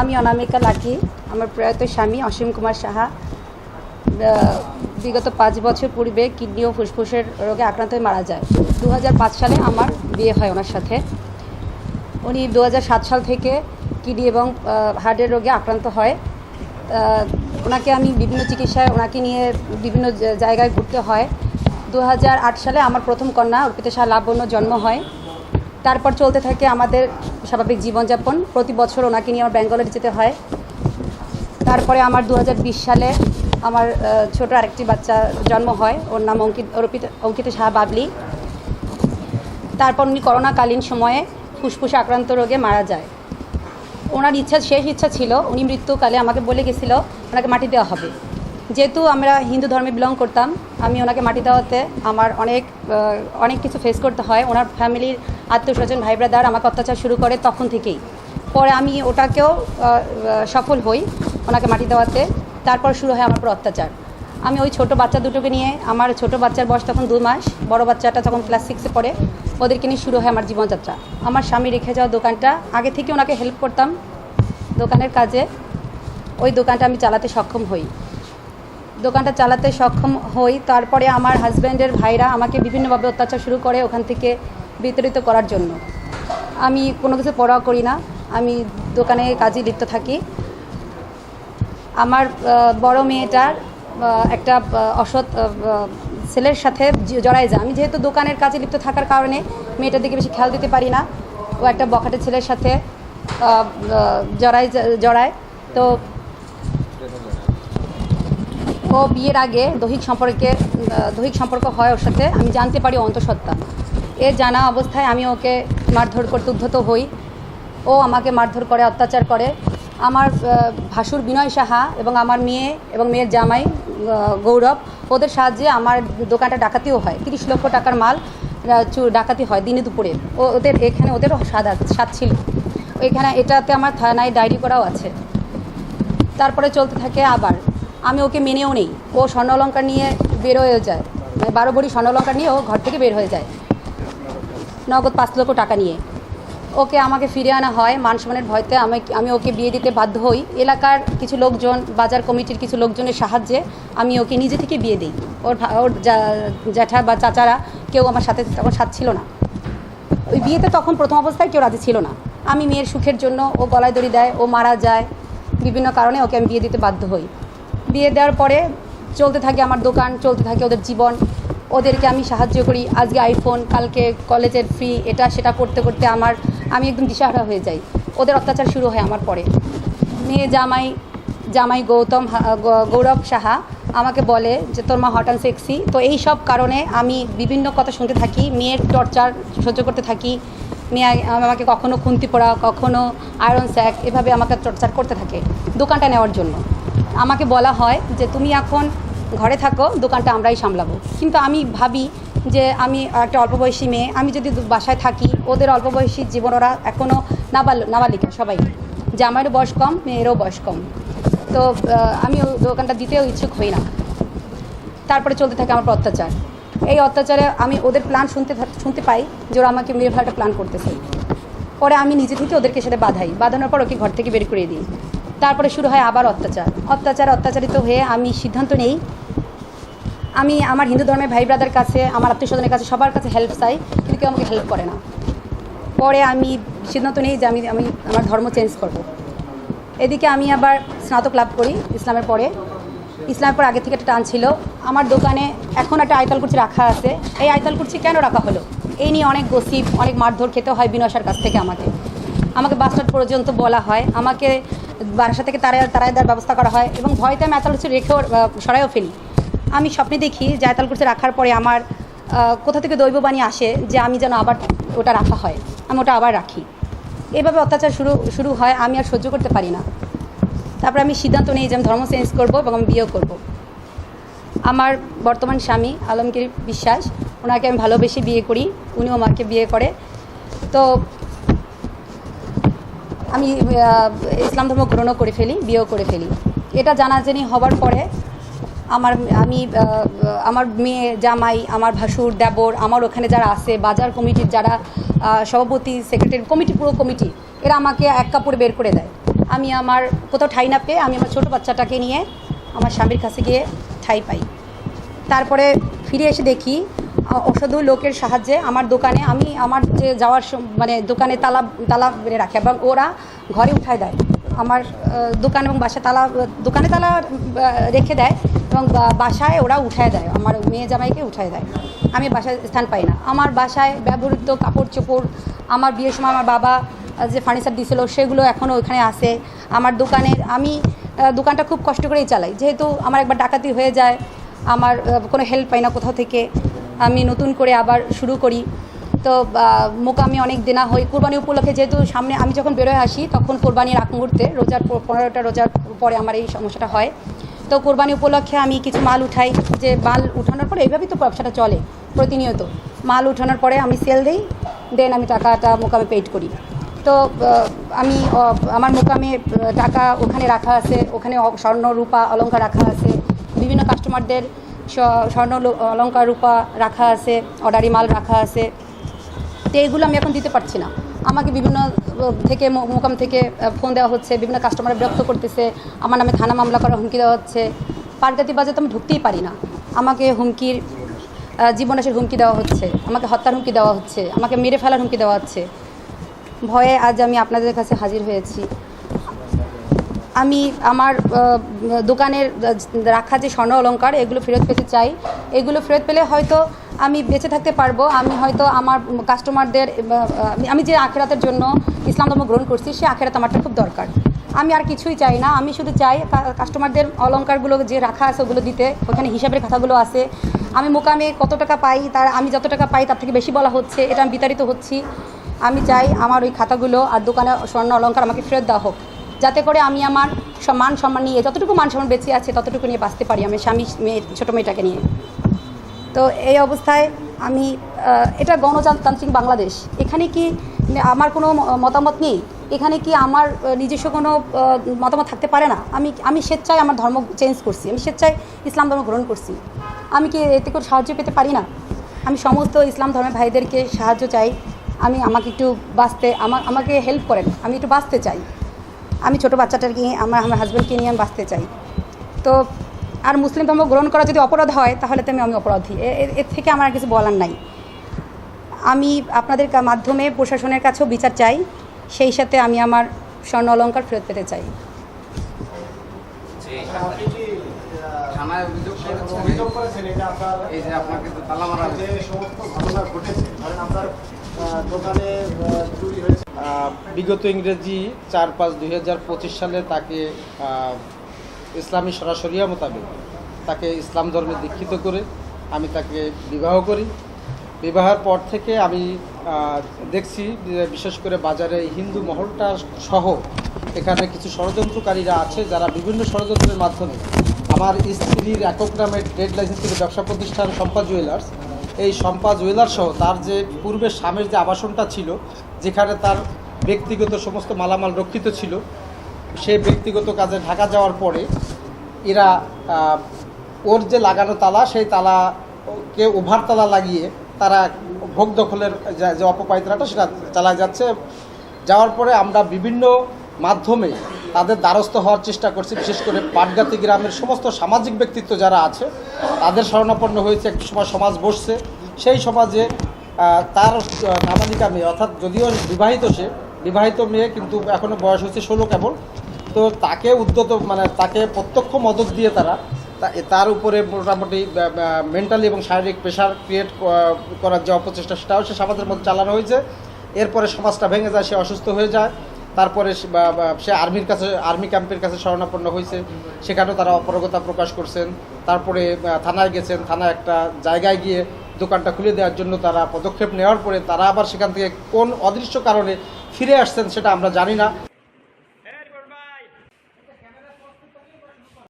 আমি অনামিকা লাকি, আমার প্রয়াত স্বামী অসীম কুমার সাহা। বিগত পাঁচ বছর পূর্বে কিডনি ও ফুসফুসের রোগে আক্রান্ত হয়ে মারা যায়। দু হাজার পাঁচ সালে আমার বিয়ে হয় ওনার সাথে। উনি দু হাজার সাত সাল থেকে কিডনি এবং হার্টের রোগে আক্রান্ত হয়। ওনাকে আমি বিভিন্ন চিকিৎসায়, ওনাকে নিয়ে বিভিন্ন জায়গায় ঘুরতে হয়। দু হাজার আট সালে আমার প্রথম কন্যা অর্পিতা শাহ লাবণ্য জন্ম হয়। তারপর চলতে থাকে আমাদের স্বাভাবিক জীবনযাপন। প্রতি বছর ওনাকে নিয়ে আমার ব্যাঙ্গালোরে যেতে হয়। তারপরে আমার দু হাজার বিশ সালে আমার ছোট আরেকটি বাচ্চা জন্ম হয়। ওর নাম অঙ্কিত, অর্পিতা, অঙ্কিতা শাহ বাবলি। তারপর উনি করোনাকালীন সময়ে ফুসফুসে আক্রান্ত রোগে মারা যায়। ওনার ইচ্ছা, শেষ ইচ্ছা ছিল, উনি মৃত্যুকালে আমাকে বলে গেছিল, ওনাকে মাটি দেওয়া হবে। যেহেতু আমরা হিন্দু ধর্মে বিলং করতাম, আমি ওনাকে মাটি দেওয়াতে আমার অনেক অনেক কিছু ফেস করতে হয়। ওনার ফ্যামিলির আত্মীয় স্বজন ভাই ব্রাদার আমাকে অত্যাচার শুরু করে তখন থেকেই। পরে আমি ওটাকেও সফল হই ওনাকে মাটি দেওয়াতে। তারপর শুরু হয় আমার উপর অত্যাচার। আমি ওই ছোট বাচ্চা দুটোকে নিয়ে, আমার ছোট বাচ্চার বয়স তখন দু মাস, বড় বাচ্চাটা তখন ক্লাস সিক্সে পড়ে, ওদেরকে নিয়ে শুরু হয় আমার জীবনযাত্রা। আমার স্বামী রেখে যাওয়া দোকানটা, আগে থেকে ওনাকে হেল্প করতাম দোকানের কাজে। ওই দোকানটা আমি চালাতে সক্ষম হই। দোকানটা চালাতে সক্ষম হই। তারপরে আমার হাজব্যান্ডের ভাইরা আমাকে বিভিন্নভাবে অত্যাচার শুরু করে ওখান থেকে বিতাড়িত করার জন্য। আমি কোনো কিছু পড়া করি না। আমি দোকানে কাজে লিপ্ত থাকি। আমার বড় মেয়েটার একটা অসৎ ছেলের সাথে জড়ায় যায়। আমি যেহেতু দোকানের কাজে লিপ্ত থাকার কারণে মেয়েটার দিকে বেশি খেয়াল দিতে পারি না। ও একটা বখাটে ছেলের সাথে জড়ায় জড়ায়। তো ও বিয়ের আগে দৈহিক সম্পর্কে, দৈহিক সম্পর্ক হয় ওর সাথে, আমি জানতে পারি অন্তঃসত্ত্বা। এ জানা অবস্থায় আমি ওকে মারধর করতে উদ্ধত হই। ও আমাকে মারধর করে, অত্যাচার করে। আমার ভাসুর বিনয় সাহা এবং আমার মেয়ে এবং মেয়ের জামাই গৌরব, ওদের সাহায্যে আমার দোকানটা ডাকাতিও হয়। তিরিশ লক্ষ টাকার মাল ডাকাতি হয় দিনে দুপুরে। ও, ওদের, এখানে ওদেরও স্বাদ স্বাদ ছিল। এখানে এটাতে আমার থানায় ডায়েরি করাও আছে। তারপরে চলতে থাকে আবার। আমি ওকে মেনেও নেই। ও স্বর্ণ অলঙ্কার নিয়ে বের হয়ে যায়। মানে বারো ভরি স্বর্ণ অলঙ্কার নিয়ে ও ঘর থেকে বের হয়ে যায়। নগদ পাঁচ লক্ষ টাকা নিয়ে। ওকে আমাকে ফিরে আনা হয় মান সম্মানের ভয়তে। আমি আমি ওকে বিয়ে দিতে বাধ্য হই। এলাকার কিছু লোকজন, বাজার কমিটির কিছু লোকজনের সাহায্যে আমি ওকে নিজে থেকে বিয়ে দিই। ওর ওর জ্যাঠা বা চাচারা কেউ আমার সাথে তখন সাথ ছিল না। ওই বিয়েতে তখন প্রথম অবস্থায় কেউ রাজি ছিল না। আমি মেয়ের সুখের জন্য ও গলায় দড়ি দেয়, ও মারা যায়। বিভিন্ন কারণে ওকে আমি বিয়ে দিতে বাধ্য হই। বিয়ে দেওয়ার পরে চলতে থাকে আমার দোকান, চলতে থাকে ওদের জীবন। ওদেরকে আমি সাহায্য করি। আজকে আইফোন কালকে কলেজের ফি এটা সেটা করতে করতে আমার, আমি একদম দিশাহারা হয়ে যাই। ওদের অত্যাচার শুরু হয় আমার পরে। মেয়ে জামাই জামাই গৌতম গৌরব সাহা আমাকে বলে যে, তোর মা হট অ্যান্ড সেক্সি তো এই সব কারণে আমি বিভিন্ন কথা শুনতে থাকি, মেয়ের টর্চার সহ্য করতে থাকি। মেয়ে আমাকে কখনো খুন্তি পড়া কখনো আয়রন স্যাক এভাবে আমাকে টর্চার করতে থাকে দোকানটা নেওয়ার জন্য। আমাকে বলা হয় যে তুমি এখন ঘরে থাকো, দোকানটা আমরাই সামলাবো। কিন্তু আমি ভাবি যে আমি একটা অল্প বয়সী মেয়ে, আমি যদি বাসায় থাকি, ওদের অল্প বয়সী জীবন ওরা এখনও নাবাল নাবালিকা সবাই। যে আমারও বয়স কম, মেয়েরও বয়স কম। তো আমি দোকানটা দিতেও ইচ্ছুক হই না। তারপরে চলতে থাকে আমার অত্যাচার। এই অত্যাচারে আমি ওদের প্ল্যান শুনতে শুনতে পাই যে ওরা আমাকে মেরে ফেলাটা প্ল্যান করতেছে। পরে আমি নিজে থেকে ওদেরকে সেটা বাধাই। বাঁধানোর পর ওকে ঘর থেকে বের করে দিই। তারপরে শুরু হয় আবার অত্যাচার। অত্যাচার অত্যাচারিত হয়ে আমি সিদ্ধান্ত নেই। আমি আমার হিন্দু ধর্মের ভাই ব্রাদার কাছে, আমার আত্মীয় স্বজনের কাছে, সবার কাছে হেল্প চাই, কিন্তু কেউ আমাকে হেল্প করে না। পরে আমি সিদ্ধান্ত নেই যে আমি আমি আমার ধর্ম চেঞ্জ করব। এদিকে আমি আবার স্নাতক লাভ করি ইসলামের পরে। ইসলামের পর আগে থেকে একটা টান ছিল। আমার দোকানে এখন একটা আয়তাল কুর্চি রাখা আছে। এই আয়তাল কুর্চি কেন রাখা হলো? এই নিয়ে অনেক গসিপ অনেক মারধর খেতে হয় বিনয়সার কাছ থেকে আমাকে। আমাকে বাস স্ট্যান্ড পর্যন্ত বলা হয়। আমাকে বাসা থেকে তারাই তারাই দেওয়ার ব্যবস্থা করা হয় এবং ভয়তে আমি আয়তাল কুর্চি রেখেও সরাইও ফেলি। আমি স্বপ্নে দেখি যে আয়তাল রাখার পরে আমার কোথা থেকে দৈববাণী আসে যে আমি যেন আবার ওটা রাখা হয়। আমি ওটা আবার রাখি। এভাবে অত্যাচার শুরু শুরু হয়, আমি আর সহ্য করতে পারি না। তারপরে আমি সিদ্ধান্ত নিই যে আমি ধর্ম চেঞ্জ করব এবং আমি বিয়েও করব। আমার বর্তমান স্বামী আলমগীর বিশ্বাস, ওনাকে আমি ভালোবেসে বিয়ে করি, উনিও আমাকে বিয়ে করে। তো আমি ইসলাম ধর্ম গ্রহণও করে ফেলি, বিয়েও করে ফেলি। এটা জানাজানি হবার পরে আমার, আমি আমার মেয়ে, জামাই, আমার ভাসুর, দেবর, আমার ওখানে যারা আছে, বাজার কমিটির যারা সভাপতি সেক্রেটারি কমিটি, পুরো কমিটি, এরা আমাকে এক কাপড়ে বের করে দেয়। আমি আমার কোথাও ঠাই না পেয়ে আমি আমার ছোটো বাচ্চাটাকে নিয়ে আমার স্বামীর কাছে গিয়ে ঠাই পাই। তারপরে ফিরে এসে দেখি অসাধু লোকের সাহায্যে আমার দোকানে আমি আমার যে যাওয়ার মানে দোকানে তালা তালা মেরে রাখে এবং ওরা ঘরে উঠায় দেয়। আমার দোকান এবং বাসা তালা, দোকানে তালা রেখে দেয় এবং বাসায় ওরা উঠায় দেয়। আমার মেয়ে জামাইকে উঠায় দেয়। আমি বাসায় স্থান পাই না। আমার বাসায় ব্যবহৃত কাপড় চোপড়, আমার বিয়ের সময় আমার বাবা যে ফার্নিচার দিয়েছিল সেগুলো এখনও ওইখানে আছে। আমার দোকানের আমি দোকানটা খুব কষ্ট করেই চালাই। যেহেতু আমার একবার ডাকাতি হয়ে যায়, আমার কোনো হেল্প পাই না কোথাও থেকে। আমি নতুন করে আবার শুরু করি। তো মোকামে অনেক দেনা হয়। কোরবানি উপলক্ষে যেহেতু সামনে আমি যখন বেরোয় আসি, তখন কোরবানির আগ মুহূর্তে, রোজার পনেরোটা রোজার পরে আমার এই সমস্যাটা হয়। তো কোরবানি উপলক্ষে আমি কিছু মাল উঠাই। যে মাল উঠানোর পরে, এইভাবেই তো ব্যবসাটা চলে প্রতিনিয়ত। মাল উঠানোর পরে আমি সেল দিই, দেন আমি টাকাটা মোকামে পেইড করি। তো আমি আমার মোকামে টাকা ওখানে রাখা আছে। ওখানে স্বর্ণ, রূপা, অলংকার রাখা আছে। বিভিন্ন কাস্টমারদের স্বর্ণ অলংকার রূপা রাখা আছে অর্ডারি মাল রাখা আছে। তো এইগুলো আমি এখন দিতে পারছি না। আমাকে বিভিন্ন থেকে মোকাম থেকে ফোন দেওয়া হচ্ছে, বিভিন্ন কাস্টমার বিরক্ত করতেছে। আমার নামে থানা মামলা করার হুমকি দেওয়া হচ্ছে। পাটগাতি বাজার তো আমি ঢুকতেই পারি না। আমাকে হুমকির জীবনাশের হুমকি দেওয়া হচ্ছে। আমাকে হত্যার হুমকি দেওয়া হচ্ছে। আমাকে মেরে ফেলার হুমকি দেওয়া হচ্ছে। ভয়ে আজ আমি আপনাদের কাছে হাজির হয়েছি। আমি আমার দোকানের রাখা যে স্বর্ণ অলঙ্কার এগুলো ফেরত পেতে চাই। এগুলো ফেরত পেলে হয়তো আমি বেঁচে থাকতে পারব। আমি হয়তো আমার কাস্টমারদের আমি যে আখেরাতের জন্য ইসলাম ধর্ম গ্রহণ করছি, সে আখেরাত আমারটা খুব দরকার। আমি আর কিছুই চাই না। আমি শুধু চাই কাস্টমারদের অলঙ্কারগুলো যে রাখা আছে ওগুলো দিতে। ওখানে হিসাবের খাতাগুলো আছে। আমি মোকামে কত টাকা পাই, তার, আমি যত টাকা পাই তার থেকে বেশি বলা হচ্ছে। এটা আমি বিতাড়িত হচ্ছি। আমি চাই আমার ওই খাতাগুলো আর দোকানে স্বর্ণ অলংকার আমাকে ফেরত দেওয়া হোক। যাতে করে আমি আমার মান সম্মান নিয়ে যতটুকু মান সম্মান বেঁচে আছে ততটুকু নিয়ে বাঁচতে পারি আমি স্বামী, মেয়ে, ছোটো মেয়েটাকে নিয়ে। তো এই অবস্থায় আমি এটা গণতান্ত্রিক বাংলাদেশ। এখানে কি আমার কোনো মতামত নেই? এখানে কি আমার নিজস্ব কোনো মতামত থাকতে পারে না? আমি আমি স্বেচ্ছায় আমার ধর্ম চেঞ্জ করছি। আমি স্বেচ্ছায় ইসলাম ধর্ম গ্রহণ করছি। আমি কি এতে করে সাহায্য পেতে পারি না? আমি সমস্ত ইসলাম ধর্মের ভাইদেরকে সাহায্য চাই। আমি, আমাকে একটু বাঁচতে, আমা- আমাকে হেল্প করেন। আমি একটু বাঁচতে চাই। আমি ছোটো বাচ্চাটাকে নিয়ে আমার আমার হাজব্যান্ডকে নিয়ে আমি বাঁচতে চাই। তো আর মুসলিম ধর্ম গ্রহণ করা যদি অপরাধ হয় তাহলে তো আমি আমি অপরাধী। এর থেকে আমার আর কিছু বলার নাই। আমি আপনাদের কা- মাধ্যমে প্রশাসনের কাছেও বিচার চাই। সেই সাথে আমি আমার স্বর্ণ অলঙ্কার ফেরত পেতে চাই। আপনি কি আহ, থানায় অভিযোগ করেছেন অভিযোগ করেছেন এটা আপনার এই যে আপনাকে ঘটেছে দোকানে চুরি হয়েছে। বিগত ইংরেজি চার পাঁচ দুই সালে তাকে ইসলামী সরাসরিয়া মোতাবেক তাকে ইসলাম ধর্মে দীক্ষিত করে আমি তাকে বিবাহ করি। বিবাহের পর থেকে আমি দেখছি বিশেষ করে বাজারে হিন্দু মহলটা সহ এখানে কিছু ষড়যন্ত্রকারীরা আছে যারা বিভিন্ন ষড়যন্ত্রের মাধ্যমে আমার স্ত্রীর একক নামে ট্রেড লাইসেন্স থেকে ব্যবসা প্রতিষ্ঠান সম্পা জুয়েলার্স এই সম্পা জুয়েলার্স সহ তার যে পূর্বে স্বামীর যে আবাসনটা ছিল, যেখানে তার ব্যক্তিগত সমস্ত মালামাল রক্ষিত ছিল সেই ব্যক্তিগত কাজে ঢাকা যাওয়ার পরে এরা ওর যে লাগানো তালা, সেই তালাকে ওভার তালা লাগিয়ে তারা ভোগ দখলের যে- যে অপপায়তাটা সেটা চালায় যাচ্ছে। যাওয়ার পরে আমরা বিভিন্ন মাধ্যমে তাদের দ্বারস্থ হওয়ার চেষ্টা করছি, বিশেষ করে পাটগাতি গ্রামের সমস্ত সামাজিক ব্যক্তিত্ব যারা আছে, তাদের শরণাপন্ন হয়েছে, একটি সময় সমাজ বসছে। সেই সমাজে তার নাবালিকা মেয়ে, অর্থাৎ যদিও বিবাহিত সে, বিবাহিত মেয়ে কিন্তু এখনও বয়স হচ্ছে ষোলো কেবল, তো তাকে উদ্যত মানে তাকে প্রত্যক্ষ মদত দিয়ে তারা তার উপরে মোটামুটি মেন্টালি এবং শারীরিক প্রেশার ক্রিয়েট করার যে অপচেষ্টা, সেটাও সে সমাজের মধ্যে চালানো হয়েছে। এরপরে সমাজটা ভেঙে যায়, সে অসুস্থ হয়ে যায়। তারপরে সে- আর্মির কাছে, আর্মি ক্যাম্পের কাছে শরণাপন্ন হয়েছে। সেখানেও তারা অপরগতা প্রকাশ করছেন। তারপরে থানায় গেছেন। থানা একটা জায়গায় গিয়ে দোকানটা খুলে দেওয়ার জন্য তারা পদক্ষেপ নেওয়ার পরে তারা আবার সেখান থেকে কোন অদৃশ্য কারণে ফিরে আসছেন সেটা আমরা জানি না।